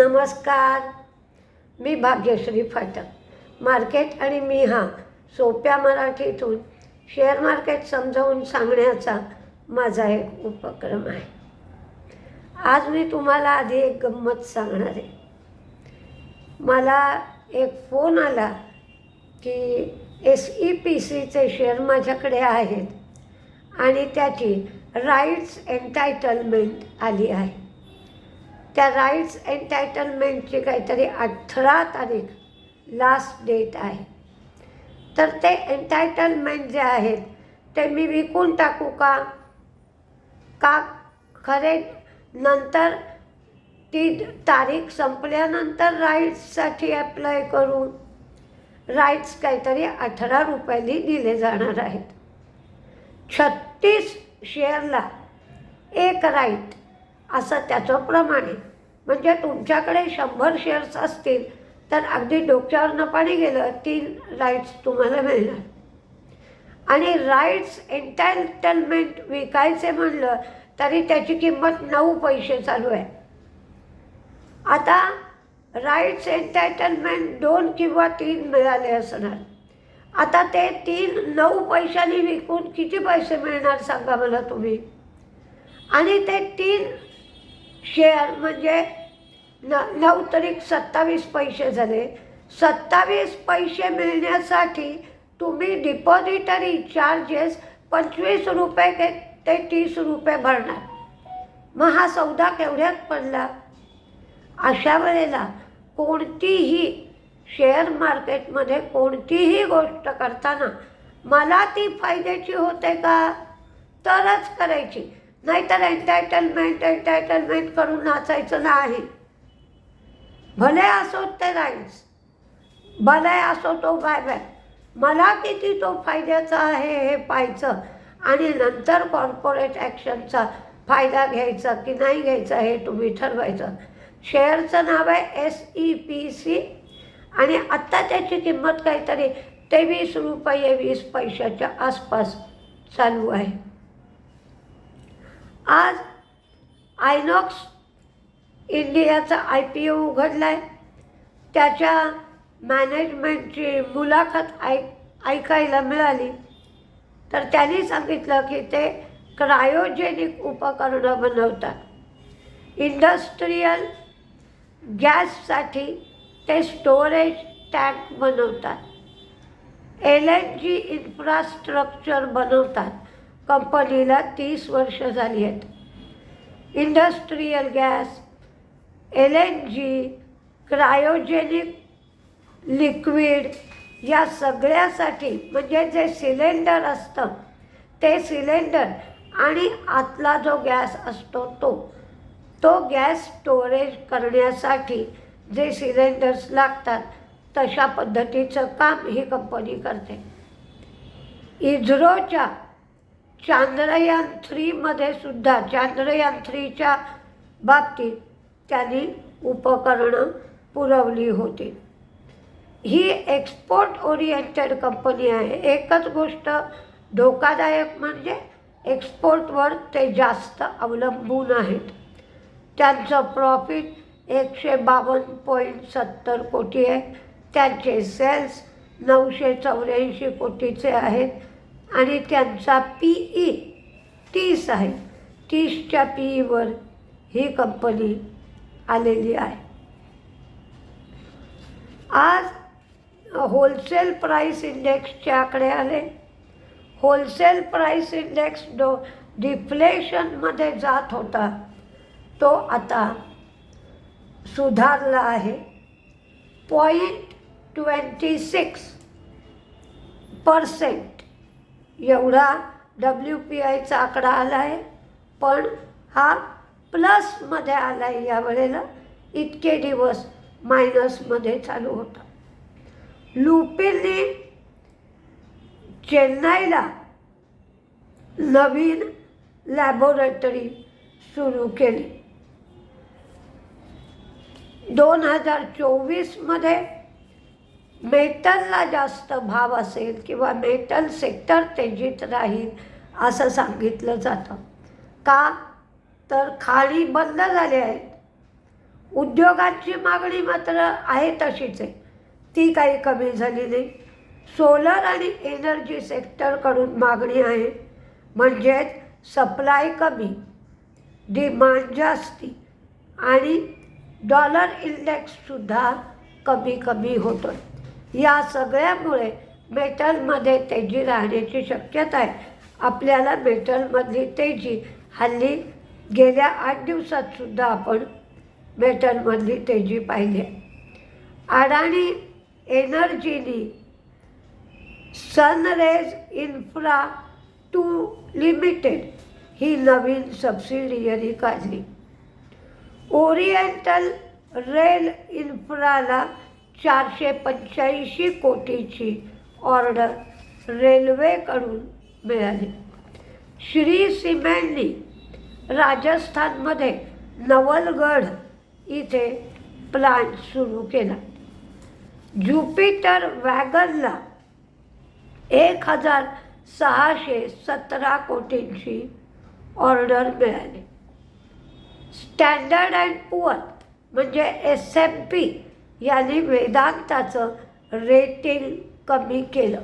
नमस्कार. मी भाग्यश्री फाटक. मार्केट आणि मी हा सोप्या मराठीतून शेअर मार्केट समजावून सांगण्याचा माझा एक उपक्रम आहे. आज मी तुम्हाला आधी एक गंमत सांगणार आहे. मला एक फोन आला की एस ई पी सीचे शेअर माझ्याकडे आहेत आणि त्याची राईट्स एन्टायटलमेंट आली आहे. त्या राईट्स एन्टायटलमेंटची काहीतरी अठरा तारीख लास्ट डेट आहे. तर ते एन्टायटलमेंट जे आहेत ते मी विकून टाकू का? का खरे नंतर ती तारीख संपल्यानंतर राईट्ससाठी अप्लाय करू? राईट्स काहीतरी अठरा रुपयानी दिले जाणार आहेत. छत्तीस शेअरला एक राईट असं त्याचं प्रमाण आहे. म्हणजे तुमच्याकडे शंभर शेअर्स असतील तर अगदी डोक्यावरनं पाणी गेलं तीन राईट्स तुम्हाला मिळणार. आणि राईट्स एन्टायटलमेंट विकायचे म्हणलं तरी त्याची किंमत नऊ पैसे चालू आहे. आता राईट्स एन्टायटलमेंट दोन किंवा तीन मिळाले असणार. आता ते तीन नऊ पैशांनी विकून किती पैसे मिळणार सांगा मला तुम्ही. आणि ते तीन शेअर म्हणजे न नऊ तरीक सत्तावीस पैसे झाले. सत्तावीस पैसे मिळण्यासाठी तुम्ही डिपॉझिटरी चार्जेस पंचवीस रुपये ते ते तीस रुपये भरणार. मग हा सौदा केवढ्यात पडला? अशा वेळेला कोणतीही शेअर मार्केटमध्ये कोणतीही गोष्ट करताना मला ती फायद्याची होते का? तरच करायची. नाहीतर एंटायटलमेंट एंटायटलमेंट करून नाचायचं नाही. भले असो ते राईट्स भले असो तो बायबॅक मला किती तो फायद्याचा आहे हे पाहायचं आणि नंतर कॉर्पोरेट ॲक्शनचा फायदा घ्यायचा की नाही घ्यायचा हे तुम्ही ठरवायचं. शेअरचं नाव आहे एस ई पी सी आणि आत्ता त्याची किंमत काहीतरी तेवीस रुपये वीस पैशाच्या आसपास चालू आहे. आज आयनॉक्स इंडियाचा आय पी ओ उघडला आहे त्याच्या मॅनेजमेंटची मुलाखत ऐक ऐकायला मिळाली. तर त्यांनी सांगितलं की ते क्रायोजेनिक उपकरणं बनवतात. इंडस्ट्रीयल गॅससाठी ते स्टोरेज टँक बनवतात. एल एन जी इन्फ्रास्ट्रक्चर बनवतात. कंपनीला तीस वर्ष झाली आहेत. Industrial gas L N G cryogenic liquid या सगळ्यासाठी म्हणजे जे सिलेंडर असतं ते सिलेंडर आणि आतला जो गॅस असतो तो तो गॅस स्टोरेज करण्यासाठी जे सिलेंडर्स लागतात तशा पद्धतीचं काम ही कंपनी करते. इझरोच्या चांद्रयान थ्रीमध्ये सुद्धा चांद्रयान थ्रीच्या बाबतीत त्यांनी उपकरणं पुरवली होती. ही एक्सपोर्ट ओरिएंटेड कंपनी आहे. एकच गोष्ट धोकादायक म्हणजे एक्सपोर्टवर ते जास्त अवलंबून आहेत. त्यांचं प्रॉफिट एकशे बावन्न पॉईंट सत्तर कोटी आहे. त्यांचे सेल्स नऊशे चौऱ्याऐंशी कोटीचे आहेत. आणि त्यांचा पी ई तीस आहे. तीसच्या पी ईवर ही कंपनी आलेली आहे. आज होलसेल प्राईस इंडेक्सचे आकडे आले. होलसेल प्राईस इंडेक्स डो डिफ्लेशनमध्ये जात होता तो आता सुधारला आहे. पॉईंट ट्वेंटी सिक्स पर्सेंट एवढा डब्ल्यू पी आयचा आकडा आला आहे पण हा प्लसमध्ये आला आहे या वेळेला. इतके दिवस मायनसमध्ये चालू होता. लुपिनने चेन्नईला नवीन लॅबोरेटरी सुरू केली. दोन हजार चोवीसमध्ये मेटलला जास्त भाव असेल किंवा मेटल सेक्टर तेजीत राहील असं सांगितलं जातं. का? तर खाली बंद झाले आहेत. उद्योगांची मागणी मात्र आहे तशीच आहे. ती काही कमी झाली नाही. सोलर आणि एनर्जी सेक्टरकडून मागणी आहे. म्हणजेच सप्लाय कमी डिमांड जास्ती आणि डॉलर इंडेक्ससुद्धा कमी कमी होतो या सगळ्यामुळे मेटलमध्ये तेजी राहण्याची शक्यता आहे. आपल्याला मेटलमधली तेजी हल्ली गेल्या आठ दिवसातसुद्धा आपण मेटलमधली तेजी पाहिली आहे. अडाणी एनर्जीनी सनरेज इन्फ्रा टू लिमिटेड ही नवीन सबसिडियरी काढली. ओरिएंटल रेल इन्फ्राला चारशे पंच्याऐंशी कोटीची ऑर्डर रेल्वेकडून मिळाली. श्री सिमेंटनी राजस्थानमध्ये नवलगढ इथे प्लांट सुरू केला. ज्युपिटर वॅगनला एक हजार सहाशे सतरा कोटींची ऑर्डर मिळाली. स्टँडर्ड अँड पुअर म्हणजे एस एम पी यांनी वेदांताचं रेटिंग कमी केलं.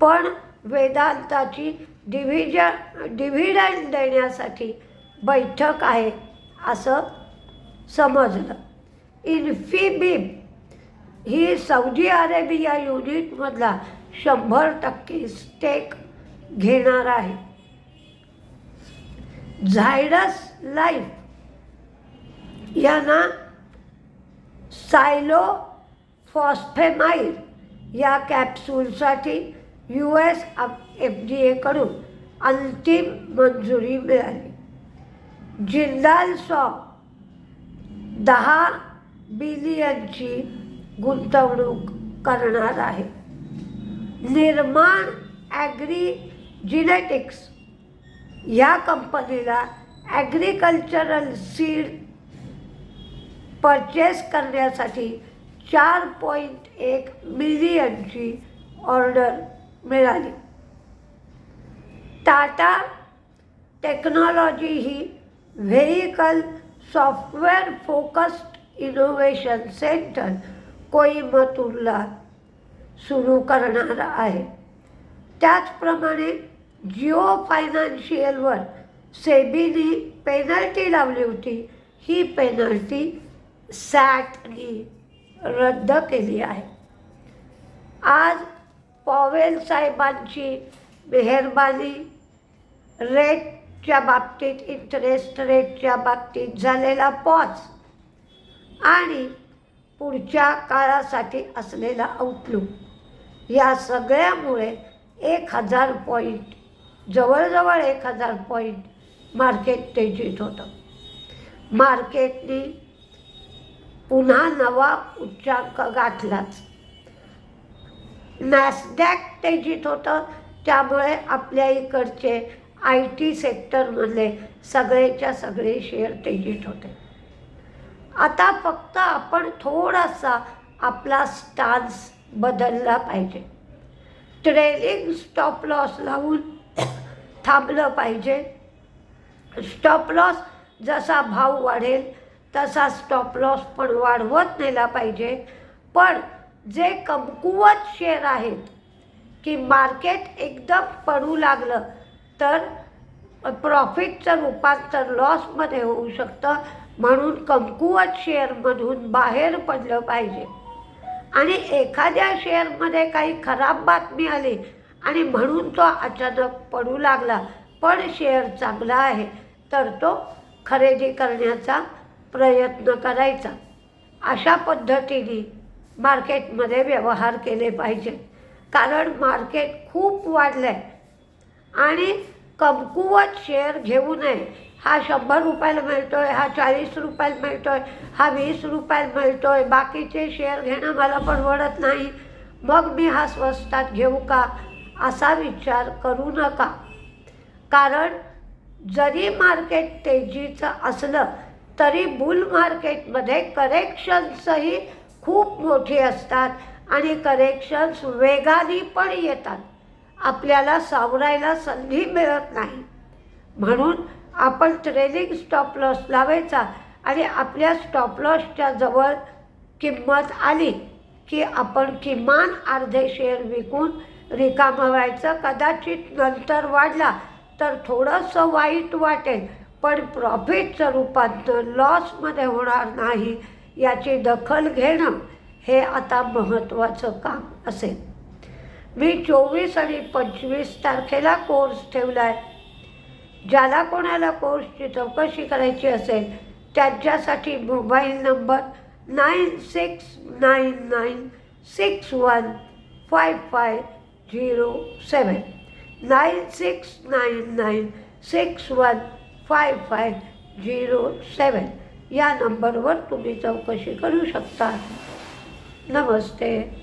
पण वेदांताची डिव्हिज डिव्हिडंड देण्यासाठी बैठक आहे असं समजलं. इन्फिबीम ही सौदी अरेबिया युनिटमधला शंभर टक्के स्टेक घेणार आहे. झायडस लाईफ यांना सायलो फॉस्फेमाइड या कॅप्सूलसाठी यू एस एफ डी एकडून अंतिम मंजुरी मिळाली. जिंदाल सॉ दहा बिलियनची गुंतवणूक करणार आहे. निर्माण ॲग्री जिनेटिक्स ह्या कंपनीला ॲग्रिकल्चरल सीड परचेस करण्यासाठी चार पॉईंट एक मिलियनची ऑर्डर मिळाली. टाटा टेक्नॉलॉजी ही vehicle software focused innovation centre कोईमतूरला सुरू करणार आहे. त्याचप्रमाणे जिओ फायनान्शियलवर सेबीनी पेनल्टी लावली होती. ही पेनल्टी सॅट ही रद्द केली आहे. आज पॉवेल साहेबांची मेहरबानी रेटच्या बाबतीत इंटरेस्ट रेटच्या बाबतीत झालेला पॉज आणि पुढच्या काळासाठी असलेला आउटलुक या सगळ्यामुळे एक हजार पॉईंट जवळजवळ एक हजार पॉईंट मार्केट तेजीत होतं. मार्केटनी पुन्हा नवा उच्चांक गाठलाच. नॅसडॅक तेजीत होतं त्यामुळे आपल्या इकडचे आय टी सेक्टरमधले सगळेच्या सगळे शेअर तेजीत होते. आता फक्त आपण थोडासा आपला स्टान्स बदलला पाहिजे. ट्रेलिंग स्टॉप लॉस लावून थांबलं पाहिजे. स्टॉप लॉस जसा भाव वाढेल तसा स्टॉप लॉस पण वाढवत नेला पाहिजे. पण जे कमकुवत शेअर आहेत की मार्केट एकदम पडू लागलं तर प्रॉफिटचं रूपांतर लॉसमध्ये होऊ शकतं. म्हणून कमकुवत शेअरमधून बाहेर पडलं पाहिजे. आणि एखाद्या शेअरमध्ये काही खराब बातमी आली आणि म्हणून तो अचानक पडू लागला पण शेअर चांगला आहे तर तो खरेदी करण्याचा प्रयत्न करायचा. अशा पद्धतीने मार्केटमध्ये व्यवहार केले पाहिजेत. कारण मार्केट खूप वाढलं आहे आणि कमकुवत शेअर घेऊ नये. हा शंभर रुपयाला मिळतो आहे हा चाळीस रुपयाला मिळतो आहे हा वीस रुपयाला मिळतो आहे बाकीचे शेअर घेणं मला परवडत नाही. मग मी हा स्वस्तात घेऊ का? असा विचार करू नका. कारण जरी मार्केट तेजीचं असलं तरी बुल मार्केटमध्ये करेक्शन्सही खूप मोठी असतात आणि करेक्शन्स वेगाने पण येतात. आपल्याला सावरायला संधी मिळत नाही. म्हणून आपण ट्रेलिंग स्टॉप लॉस लावायचा आणि आपल्या स्टॉपलॉसच्या जवळ किंमत आली की आपण किमान अर्धे शेअर विकून रिकामं व्हायचं. कदाचित नंतर वाढला तर थोडंसं वाईट वाटेल. पण प्रॉफिटचं रूपांतर लॉसमध्ये होणार नाही याची दखल घेणं हे आता महत्त्वाचं काम असेल. मी चोवीस आणि पंचवीस तारखेला कोर्स ठेवला आहे ज्याला कोणाला कोर्सची चौकशी करायची असेल त्यांच्यासाठी mobile number nine six nine nine six one five five zero seven nine six nine nine six one five five zero seven या नंबरवर तुम्ही चौकशी करू शकता. नमस्ते.